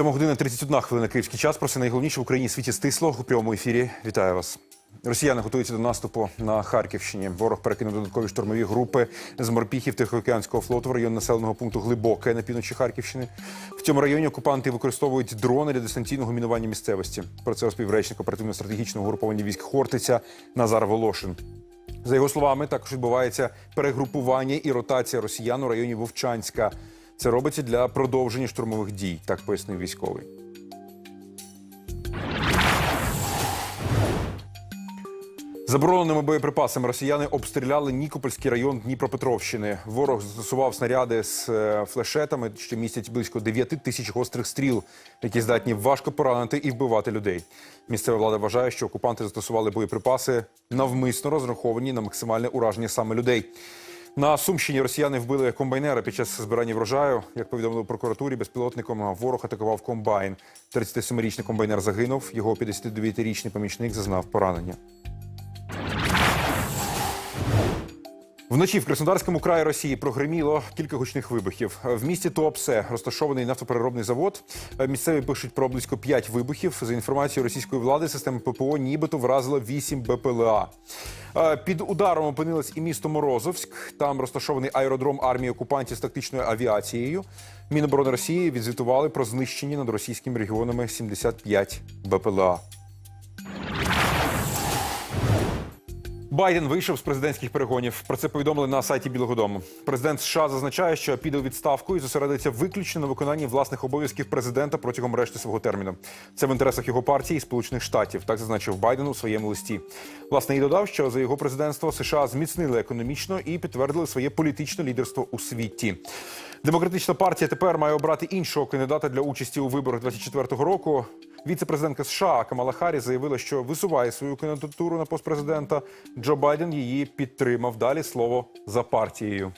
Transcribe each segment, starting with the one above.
7 година 31 хвилина київський час. Про все найголовніше в Україні світі стисло у прямому ефірі. Вітаю вас. Росіяни готуються до наступу на Харківщині. Ворог перекинув додаткові штурмові групи з морпіхів Тихоокеанського флоту в район населеного пункту Глибоке на півночі Харківщини. В цьому районі окупанти використовують дрони для дистанційного мінування місцевості. Про це розповів речник оперативно-стратегічного угруповання військ Хортиця Назар Волошин. За його словами, також відбувається перегрупування і ротація росіян у районі Вовчанська. Це робиться для продовження штурмових дій, так пояснив військовий. Забороненими боєприпасами росіяни обстріляли Нікопольський район Дніпропетровщини. Ворог застосував снаряди з е, флешетами, що містять близько 9 тисяч гострих стріл, які здатні важко поранити і вбивати людей. Місцева влада вважає, що окупанти застосували боєприпаси навмисно розраховані на максимальне ураження саме людей. На Сумщині росіяни вбили комбайнера під час збирання врожаю. Як повідомили в прокуратурі, безпілотником ворог атакував комбайн. 37-річний комбайнер загинув. Його 59-річний помічник зазнав поранення. Вночі в Краснодарському краї Росії прогреміло кілька гучних вибухів. В місті Туапсе розташований нафтопереробний завод. Місцеві пишуть про близько 5 вибухів. За інформацією російської влади, система ППО нібито вразила 8 БПЛА. Е, Під ударом опинилось і місто Морозовськ. Там розташований аеродром армії окупантів з тактичною авіацією. Міноборони Росії відзвітували про знищені над російськими регіонами 75 БПЛА. Байден вийшов з президентських перегонів. Про це повідомили на сайті Білого Дому. Президент США зазначає, що піде у відставку і зосередиться виключно на виконанні власних обов'язків президента протягом решти свого терміну. Це в інтересах його партії і Сполучених Штатів. Так зазначив Байден у своєму листі. Власне і додав, що за його президентство США зміцнили економічно і підтвердили своє політичне лідерство у світі. Демократична партія тепер має обрати іншого кандидата для участі у виборах 24-го року. Віце-президентка США Камала Харріс заявила, що висуває свою кандидатуру на пост президента. Джо Байден її підтримав. Далі слово за партією.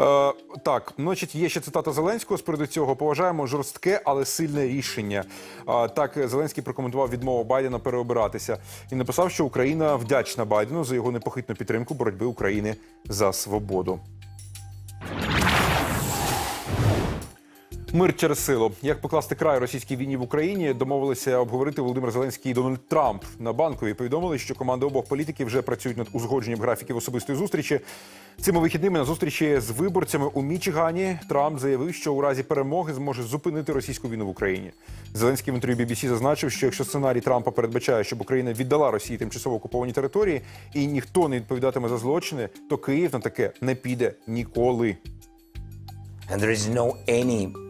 Е, так, значить, є ще цитата Зеленського приводу цього. Поважаємо жорстке, але сильне рішення. Е, так, Зеленський прокоментував відмову Байдена переобиратися і написав, що Україна вдячна Байдену за його непохитну підтримку боротьби України за свободу. Мир через силу. Як покласти край російській війні в Україні, домовилися обговорити Володимир Зеленський і Дональд Трамп на банковій. Повідомили, що команди обох політиків вже працюють над узгодженням графіків особистої зустрічі. Цими вихідними на зустрічі з виборцями у Мічигані Трамп заявив, що у разі перемоги зможе зупинити російську війну в Україні. Зеленський в інтерв'ю BBC зазначив, що якщо сценарій Трампа передбачає, щоб Україна віддала Росії тимчасово окуповані території і ніхто не відповідатиме за злочини, то Київ на таке не піде ніколи. And there is no any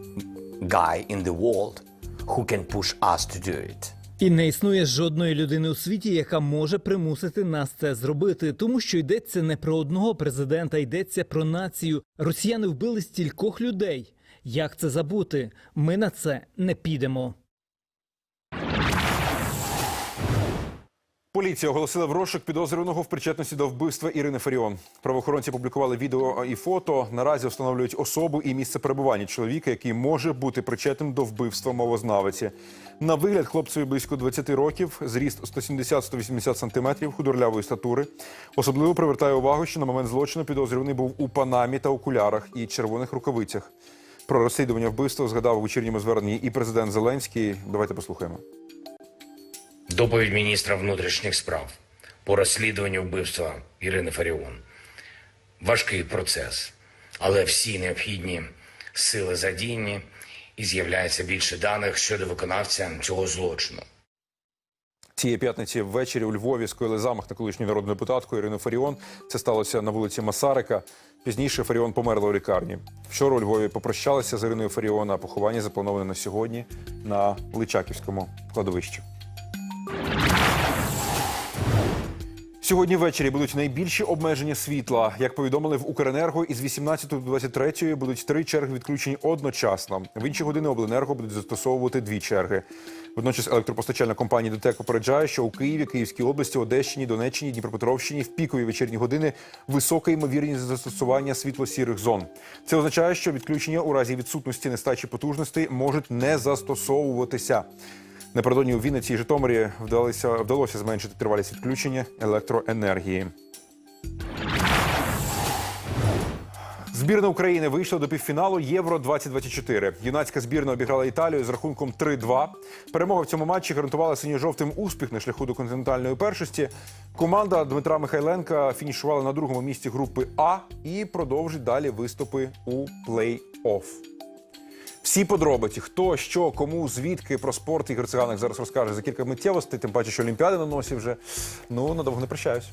guy in the world who can push us to do it. І не існує жодної людини у світі, яка може примусити нас це зробити, тому що йдеться не про одного президента, йдеться про націю. Росіяни вбили стількох людей. Як це забути? Ми на це не підемо. Поліція оголосила в розшук підозрюваного в причетності до вбивства Ірини Фаріон. Правоохоронці публікували відео і фото. Наразі встановлюють особу і місце перебування чоловіка, який може бути причетним до вбивства мовознавиці. На вигляд хлопцеві близько 20 років, зріст 170-180 сантиметрів, худорлявої статури. Особливо привертає увагу, що на момент злочину підозрюваний був у панамі та окулярах і червоних рукавицях. Про розслідування вбивства згадав у вечірньому зверненні і президент Зеленський. Давайте послухаємо. Доповідь міністра внутрішніх справ по розслідуванню вбивства Ірини Фаріон. Важкий процес, але всі необхідні сили задіяні і з'являється більше даних щодо виконавця цього злочину. Цієї п'ятниці ввечері у Львові скоїли замах на колишню народну депутатку Ірину Фаріон. Це сталося на вулиці Масарика. Пізніше Фаріон померла у лікарні. Вчора у Львові попрощалися з Іриною Фаріон, а поховання заплановане на сьогодні на Личаківському кладовищі. Сьогодні ввечері будуть найбільші обмеження світла. Як повідомили в Укренерго, із 18 до 23 будуть три черги відключені одночасно. В інші години обленерго будуть застосовувати дві черги. Водночас електропостачальна компанія ДТЕК попереджає, що у Києві, Київській області, Одещині, Донеччині, Дніпропетровщині в пікові вечірні години висока ймовірність застосування світло-сірих зон. Це означає, що відключення у разі відсутності нестачі потужностей можуть не застосовуватися. Напередодні у Вінниці і Житомирі вдалося, вдалося зменшити тривалість відключення електроенергії. Збірна України вийшла до півфіналу Євро 2024 Юнацька збірна обіграла Італію з рахунком 3-2. Перемога в цьому матчі гарантувала синьо-жовтим успіх на шляху до континентальної першості. Команда Дмитра Михайленка фінішувала на другому місці групи А і продовжить далі виступи у плей-офф. Всі подробиці, хто, що, кому, звідки про спорт Ігор Циганик зараз розкаже за кілька миттєвостей, тим паче, що Олімпіади на носі вже. Ну, надовго не прощаюсь.